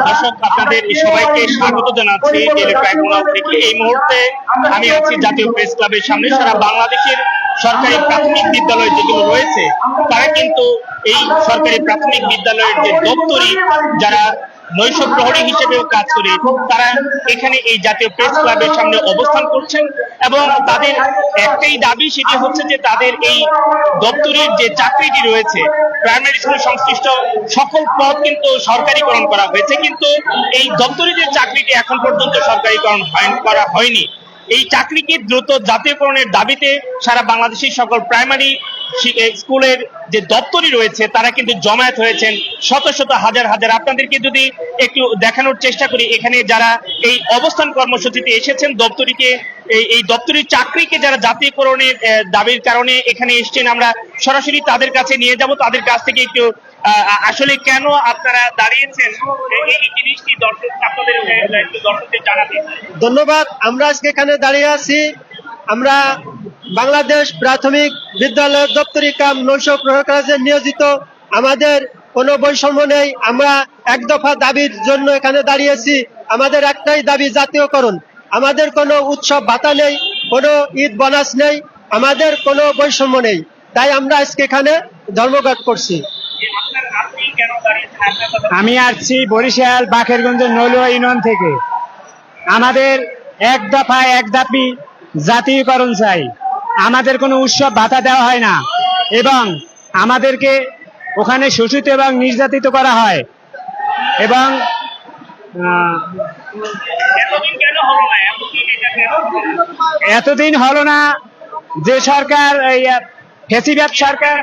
দর্শক, আপনাদের সবাইকে স্বাগত জানাচ্ছি ডেলি ট্রাইব্যুনাল থেকে। এই মুহূর্তে আমি আছি জাতীয় প্রেস ক্লাবের সামনে, সারা বাংলাদেশের সরকারি প্রাথমিক বিদ্যালয় যেগুলো রয়েছে, তারা কিন্তু এই সরকারি প্রাথমিক বিদ্যালয়ের যে দপ্তরি যারা নৈশ প্রহরী হিসেবেও কাজ করে, তারা এখানে এই জাতীয় প্রেস ক্লাবের সামনে অবস্থান করছেন এবং তাদের একটাই দাবি সেটি হচ্ছে যে তাদের এই দপ্তরের যে চাকরিটি রয়েছে, প্রাইমারি স্কুল সংশ্লিষ্ট সকল পদ কিন্তু সরকারিকরণ করা হয়েছে, কিন্তু এই দপ্তরি যে চাকরিটি এখন পর্যন্ত সরকারিকরণ করা হয়নি। এই চাকরিকে দ্রুত জাতীয়করণের দাবিতে সারা বাংলাদেশের সকল প্রাইমারি স্কুলের যে দপ্তরি রয়েছে, তারা কিন্তু জমায়েত হয়েছেন শত শত হাজার হাজার। আপনাদেরকে যদি একটু দেখানোর চেষ্টা করি, এখানে যারা এই অবস্থান কর্মসূচিতে এসেছেন, দপ্তরিকে, এই দপ্তরির চাকরিকে যারা জাতীয়করণের দাবির কারণে এখানে এসেছেন, আমরা সরাসরি তাদের কাছে নিয়ে যাব। তাদের কাছ থেকে একটু আসলে কেন আপনারা দাঁড়িয়েছেন? এই- জিনিসটি দর্শক আপনাদের দর্শকদের জানাতে। ধন্যবাদ, আমরা আজকে এখানে দাঁড়িয়ে আছি। আমরা বাংলাদেশ প্রাথমিক বিদ্যালয়ের দপ্তরি কাম নৈশ প্রহর কাজে নিয়োজিত। আমাদের কোনো বৈষম্য নেই, আমরা এক দফা দাবির জন্য এখানে দাঁড়িয়েছি। আমাদের একটাই দাবি জাতীয়করণ। আমাদের কোনো উৎসব ভাতা নেই, কোনো ঈদ বোনাস নেই, আমাদের কোনো বৈষম্য নেই। তাই আমরা আজকে এখানে ধর্মঘট করছি। আমি আসছি বরিশাল বাখেরগঞ্জের নলুয়া ইউনিয়ন থেকে আমাদের এক দফা এক দাবি জাতীয়করণ চাই আমাদের কোনো উৎসব ভাতা দেওয়া হয় না এবং আমাদেরকে ওখানে শোষিত এবং নির্যাতিত করা হয় এবং? এতদিন হলো না যে সরকার এই আহ, সরকার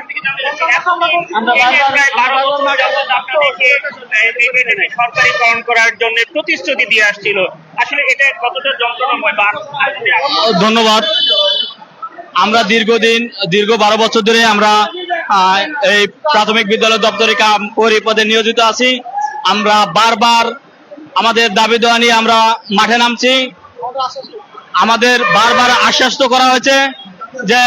সরকারিকরণ করার জন্য প্রতিশ্রুতি দিয়ে আসছিল। আসলে এটা কতটা যন্ত্রণাময় ধন্যবাদ। আমরা দীর্ঘদিন দীর্ঘ বারো বছর ধরে আমরা এই প্রাথমিক বিদ্যালয় দপ্তরে কাম করি পদে নিয়োজিত আছি। আমরা বারবার আমাদের দাবি দেওয়া নিয়ে আমরা মাঠে নামছি। আমাদের বারবার আশ্বস্ত করা হয়েছে যে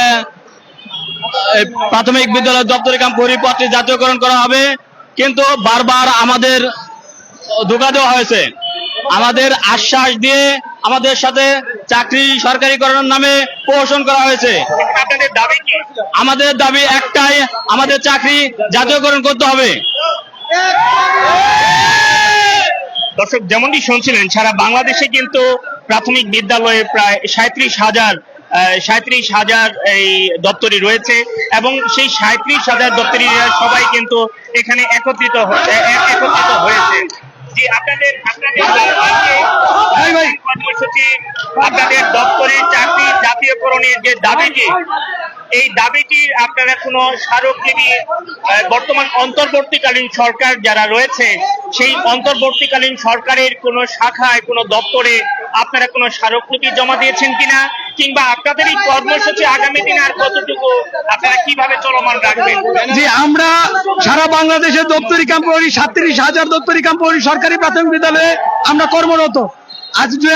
প্রাথমিক বিদ্যালয় দপ্তরি কাম পরিপত্রে জাতীয়করণ করা হবে। কিন্তু বারবার আমাদের ধোকা দেওয়া হয়েছে। আমাদের আশ্বাস দিয়ে আমাদের সাথে চাকরি সরকারিকরণের নামে প্রহসন করা হয়েছে। দাবি আমাদের দাবি একটাই আমাদের চাকরি জাতীয়করণ করতে হবে। দর্শক যেমনটি শুনছিলেন সারা বাংলাদেশে কিন্তু প্রাথমিক বিদ্যালয়ে প্রায় সাঁত্রিশ হাজার সাঁত্রিশ হাজার এই দপ্তরি রয়েছে এবং সেই সাঁত্রিশ হাজার দপ্তরিরা সবাই কিন্তু এখানে একত্রিত একত্রিত হয়েছে। জি আপনাদের আপনাদের যে কর্মসূচি আপনাদের দপ্তরের চাকরি জাতীয়করণের যে দাবিটি এই দাবিটির আপনারা কোনো স্মারকলিপি বর্তমান অন্তর্বর্তীকালীন সরকার যারা রয়েছে সেই অন্তর্বর্তীকালীন সরকারের কোনো শাখায় কোনো দপ্তরে আপনারা কোনো স্মারকলিপি জমা দিয়েছেন কিনা কিংবা আপনাদের এই কর্মসূচি আগামী দিনে আর কতটুকু আপনারা কীভাবে চলমান রাখবেন? জি, আমরা সারা বাংলাদেশে দপ্তরি কাম্পরি সাতত্রিশ হাজার দপ্তরি কাম্পরি সরকারি প্রাথমিক বিদ্যালয়ে আমরা কর্মরত। আজ দুই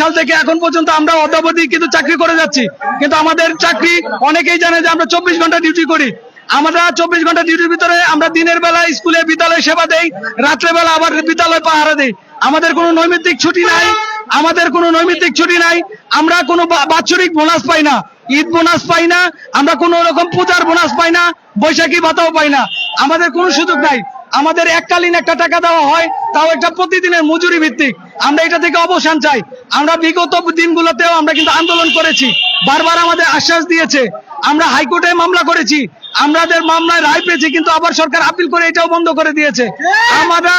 সাল থেকে এখন পর্যন্ত আমরা অদ্যাবধি কিন্তু চাকরি করে যাচ্ছি। কিন্তু আমাদের চাকরি অনেকেই জানে যে আমরা চব্বিশ ঘণ্টা ডিউটি করি। আমরা চব্বিশ ঘণ্টা ডিউটির ভিতরে আমরা দিনের বেলা স্কুলে বিদ্যালয়ে সেবা দেই, রাত্রেবেলা আবার বিদ্যালয় পাহারা দেই। আমাদের কোনো নৈমিত্তিক ছুটি নাই। আমাদের কোনো নৈমিত্তিক ছুটি নাই, আমরা কোনো বাৎসরিক বোনাস পাই না, ঈদ বোনাস পাই না, আমরা কোনো রকম পূজার বোনাস পাই না, বৈশাখী ভাতাও পাই না। আমাদের কোনো সুযোগ নাই। আমাদের এককালীন একটা টাকা দেওয়া হয়, তাও একটা প্রতিদিনের মজুরি ভিত্তিক। আমরা এটা থেকে অবসান চাই। আমরা বিগত দিনগুলোতেও আমরা কিন্তু আন্দোলন করেছি। বারবার আমাদের আশ্বাস দিয়েছে। আমরা হাইকোর্টে মামলা করেছি। আমাদের মামলায় রায় পেয়েছি কিন্তু আবার সরকার আপিল করে এটাও বন্ধ করে দিয়েছে। আমরা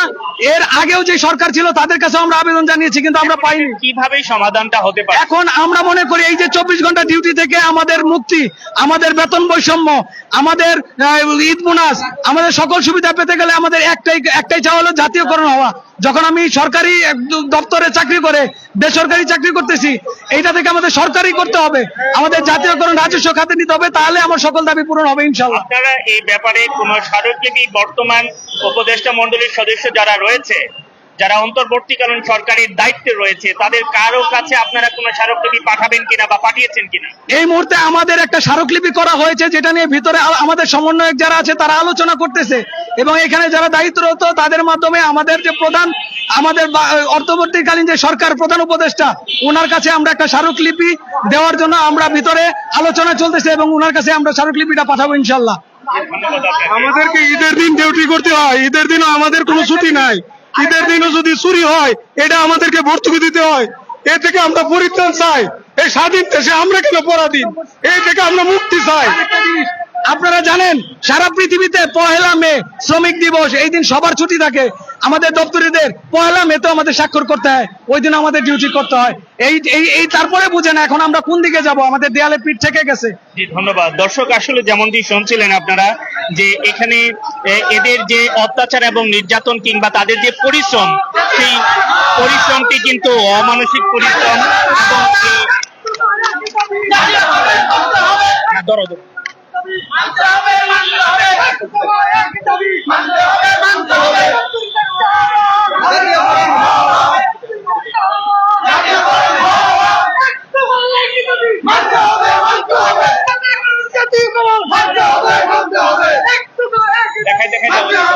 এর আগেও যে সরকার ছিল তাদের কাছে আমরা আবেদন জানিয়েছি কিন্তু আমরা পাইনি। কীভাবে সমাধানটা হতে পারে? এখন আমরা মনে করি এই যে চব্বিশ ঘণ্টা ডিউটি থেকে আমাদের মুক্তি আমাদের বেতন বৈষম্য আমাদের ঈদ বোনাস আমাদের সকল সুবিধা পেতে গেলে আমাদের একটাই একটাই চাওয়া হলো জাতীয়করণ হওয়া। যখন আমি সরকারি দপ্তরে চাকরি করে, বেসরকারি চাকরি করতেছি, এইটা থেকে আমাদের সরকারি করতে হবে। আমাদের জাতীয়করণ রাজস্ব খাতে নিতে হবে, তাহলে আমার সকল দাবি পূরণ হবে ইনশাল্লাহ আপনারা এই ব্যাপারে কোন স্মারকলিপি বর্তমান উপদেষ্টা মন্ডলীর সদস্য যারা রয়েছে যারা অন্তর্বর্তীকালীন সরকারের দায়িত্বে রয়েছে তাদের কারও কাছে আপনারা কোনো স্মারকলিপি পাঠাবেন কিনা বা পাঠিয়েছেন কিনা? এই মুহূর্তে আমাদের একটা স্মারকলিপি করা হয়েছে যেটা নিয়ে ভিতরে আমাদের সমন্বয়ক যারা আছে তারা আলোচনা করতেছে। এবং এখানে যারা দায়িত্বরত তাদের মাধ্যমে আমাদের যে প্রধান আমাদের অন্তর্বর্তীকালীন যে সরকার প্রধান উপদেষ্টা ওনার কাছে আমরা একটা স্মারকলিপি দেওয়ার জন্য আমরা ভিতরে আলোচনা চলতেছে এবং ওনার কাছে আমরা স্মারকলিপিটা পাঠাবো ইনশাল্লাহ আমাদেরকে ঈদের দিন ডিউটি করতে হয়। ঈদের দিনও আমাদের কোনো ছুটি নাই। ঈদের দিনও যদি চুরি হয়, এটা আমাদেরকে ভর্তুকি দিতে হয়। এ থেকে আমরা পরিত্রাণ চাই। এই স্বাধীন দেশে আমরা কেন পরাধীন? এই থেকে আমরা মুক্তি চাই। আপনারা জানেন, সারা পৃথিবীতে পহেলা মে শ্রমিক দিবস, এই দিন সবার ছুটি থাকে। আমাদের দপ্তরিদের পহেলা তো আমাদের স্বাক্ষর করতে হয়, ওই দিন আমাদের ডিউটি করতে হয়। এই এই তারপরে বুঝেন এখন আমরা কোন দিকে যাব? আমাদের দেয়ালে পিঠ থেকে গেছে। ধন্যবাদ। দর্শক, আসলে যেমনটি শুনছিলেন আপনারা, যে এখানে এদের যে অত্যাচার এবং নির্যাতন কিংবা তাদের যে পরিশ্রম, সেই পরিশ্রমটি কিন্তু অমানসিক পরিশ্রম এবং এই- হ্যাঁ, ধরো, ধরো। দেখাই দেখাই দাও।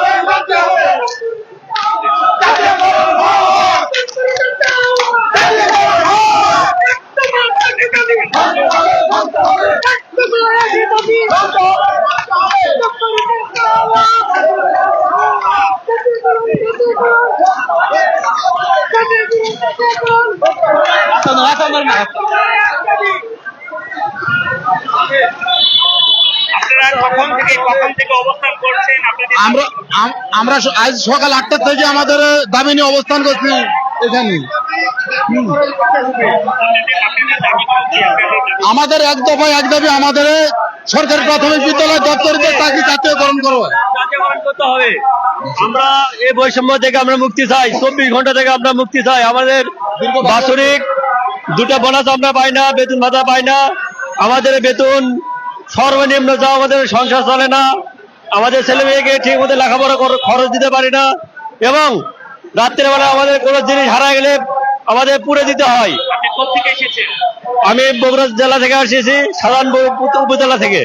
আপনারা কখন থেকে কখন থেকে অবস্থান করছেন আপনাদের আমরা আম- আমরা আজ সকাল আটটা থেকে আমাদের দাবি নিয়ে অবস্থান করছি এখানে। আমাদের এক দফায় এক দাবি আমাদের সরকারি প্রাথমিক বিদ্যালয় দপ্তরিতে চাকরি করো। আমরা এই বৈষম্য থেকে আমরা মুক্তি চাই চব্বিশ ঘণ্টা থেকে আমরা মুক্তি চাই। আমাদের বাৎসরিক দুটো বোনাস আমরা পাই না বেতন ভাতা পাই না। আমাদের বেতন সর্বনিম্ন যা আমাদের সংসার চলে না। আমাদের ছেলে মেয়েকে ঠিক মতো লেখাপড়া খরচ দিতে পারি না। এবং রাত্রেবেলা আমাদের কোনো জিনিস হারা গেলে আমাদের পুড়ে দিতে হয়। আমি বগুড়া জেলা থেকে আসছি সাধারণ উপজেলা থেকে।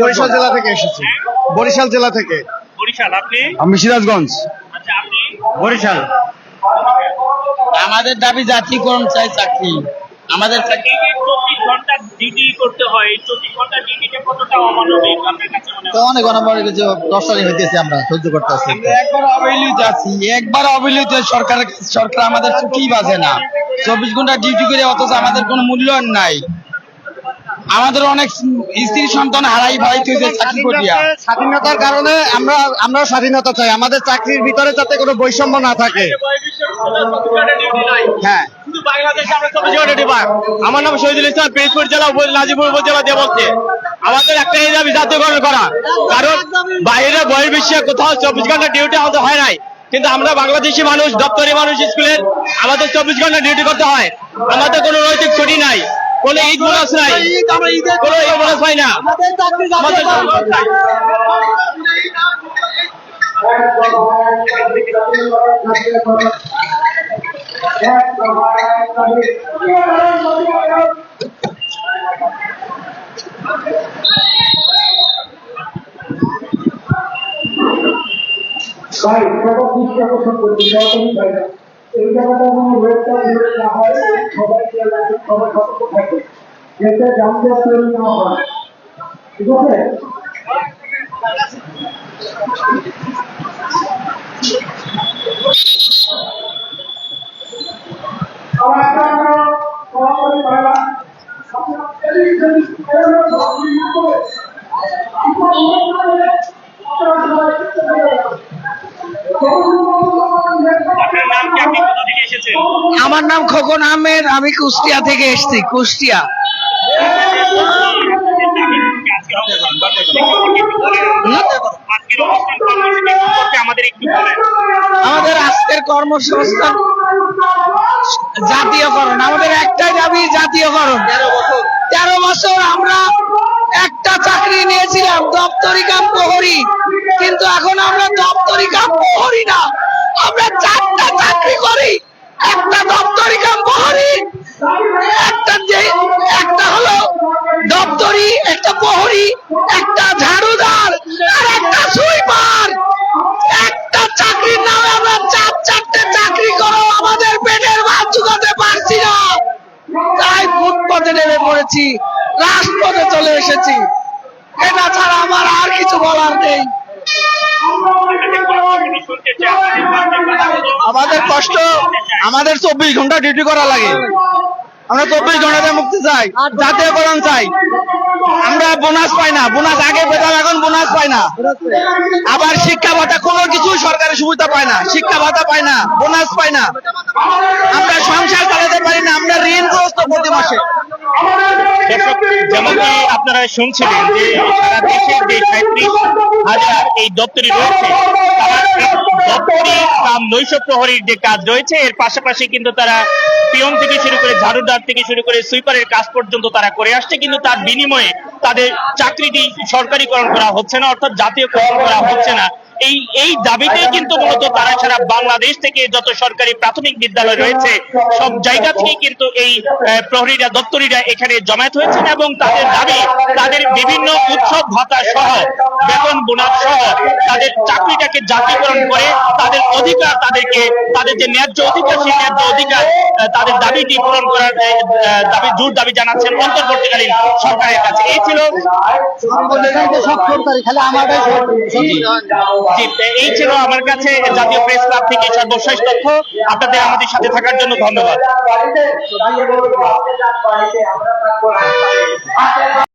বরিশাল জেলা থেকে এসেছি। বরিশাল জেলা থেকে। বরিশাল আপনি? আমি সিরাজগঞ্জ। আচ্ছা আপনি? বরিশাল। আমাদের দাবি জাতীয়করণ চাই চাকরি। আমাদের হয় মনে তো অনেক অনেক কিছু দশটারই হইতেছে আমরা সহ্য করতেছি একবার অবহেলিত আছি একবার অবহেলিত সরকার সরকার আমাদের ছুটি বাজে না। চব্বিশ ঘণ্টা ডিউটি করে অথচ আমাদের কোনো মূল্যায়ন নাই। আমাদের অনেক স্ত্রী সন্তান হারাই ভাড়াইতে হয়েছে চাকরি করিয়া স্বাধীনতার কারণে আমরা আমরা স্বাধীনতা চাই। আমাদের চাকরির ভিতরে যাতে কোনো বৈষম্য না থাকে। হ্যাঁ। আমরা নাম শহীদুল ইসলাম, পিরিজপুর জেলা নাজিপুর উপজেলা দিয়ে বলছে আমাদের একটাই দাবি জাতীয়করণ করা। কারণ বাইরে বহির্বিশ্বে কোথাও চব্বিশ ঘণ্টা ডিউটি আমাদের হয় নাই। কিন্তু আমরা বাংলাদেশি মানুষ, দপ্তরি মানুষ, স্কুলের আমাদের চব্বিশ ঘণ্টা ডিউটি করতে হয়। আমাদের কোনো নৈতিক ছুটি নাই। কোনো ঈদ বোনাস নাই। কোনো ঈদ বোনাস পাই না। আমাদের ভাই সবার দৃষ্টি আকর্ষণ করছি সরকারি ভাইরা এই জায়গাটা যেন রোডটা দূরে না হয়, সবাই খেয়াল রাখবেন সবাই সতর্ক থাকবে যাতে যানজট তৈরি না হয়। ঠিক আছে? আমার একটা আমরা সরাসরি ভাইরা আপনারা এই যে নাম খোকন আহমেদ, আমি কুষ্টিয়া থেকে এসছি, কুষ্টিয়া। আমাদের আজকের কর্মসংস্থান জাতীয়করণ। আমাদের একটাই দাবি, জাতীয়করণ। তেরো বছর আমরা একটা চাকরি নিয়েছিলাম, দপ্তরি কাম প্রহরি। কিন্তু এখন আমরা দপ্তরি কাম প্রহরি না। আমরা চারটা চাকরি করি। একটা দপ্তরি কাম একটা হলো দপ্তরি, একটা প্রহরী, একটা ঝাড়ুদার, আর একটা সুইপার। একটা চাকরির নামে আমরা চার চারটে চাকরি করো আমাদের পেটের ভাত চুকাতে পারছি না। তাই ফুটপথে নেমে পড়েছি, রাজপথে চলে এসেছি। এটা ছাড়া আমার আর কিছু বলার নেই। আমাদের কষ্ট, আমাদের চব্বিশ ঘণ্টা ডিউটি করা লাগে। আমরা চব্বিশ ঘন্টাতে মুক্তি চাই, জাতীয়করণ চাই। আমরা বোনাস পাই না বোনাস আগে পেতাম এখন বোনাস পাই না। আবার শিক্ষা ভাতা, কোনো কিছু সরকারি সুবিধা পায় না, শিক্ষা ভাতা পায় না বোনাস পায় না। আমরা সংসার চালাতে পারি না, আমরা ঋণগ্রস্ত প্রতি মাসে। আপনারা শুনছিলেন যে সারা দেশের যে সাঁত্রিশ হাজার এই দপ্তরি রয়েছে, তারা নৈশ প্রহরীর যে কাজ রয়েছে, এর পাশাপাশি কিন্তু তারা পিয়ন থেকে শুরু করে ঝাড়ুদার থেকে শুরু করে সুইপারের কাজ পর্যন্ত তারা করে আসছে, কিন্তু তার বিনিময়ে তাদের চাকরিটি সরকারিকরণ করা হচ্ছে না, অর্থাৎ জাতীয়করণ করা হচ্ছে না। এই এই দাবিতে কিন্তু মূলত তারা সারা বাংলাদেশ থেকে যত সরকারি প্রাথমিক বিদ্যালয় রয়েছে সব জায়গা থেকে কিন্তু এই প্রহরীরা দপ্তরীরা এখানে জমায়েত হয়েছেন এবং তাদের দাবি তাদের বিভিন্ন উৎসব ভাতা সহ বেতন বোনাস সহ তাদের চাকরিটাকে জাতীয়করণ করে তাদের অধিকার তাদেরকে তাদের যে ন্যায্য অধিকার সেই ন্যায্য অধিকার আহ, তাদের দাবিটি পূরণ করার দাবি জোর দাবি জানাচ্ছেন অন্তর্বর্তীকালীন সরকারের কাছে। এই ছিল সব সরকারি খালি আমাদের এই ছিল আমার কাছে জাতীয় প্রেস ক্লাব থেকে সর্বশেষ তথ্য। আপনাদের আমাদের সাথে থাকার জন্য ধন্যবাদ।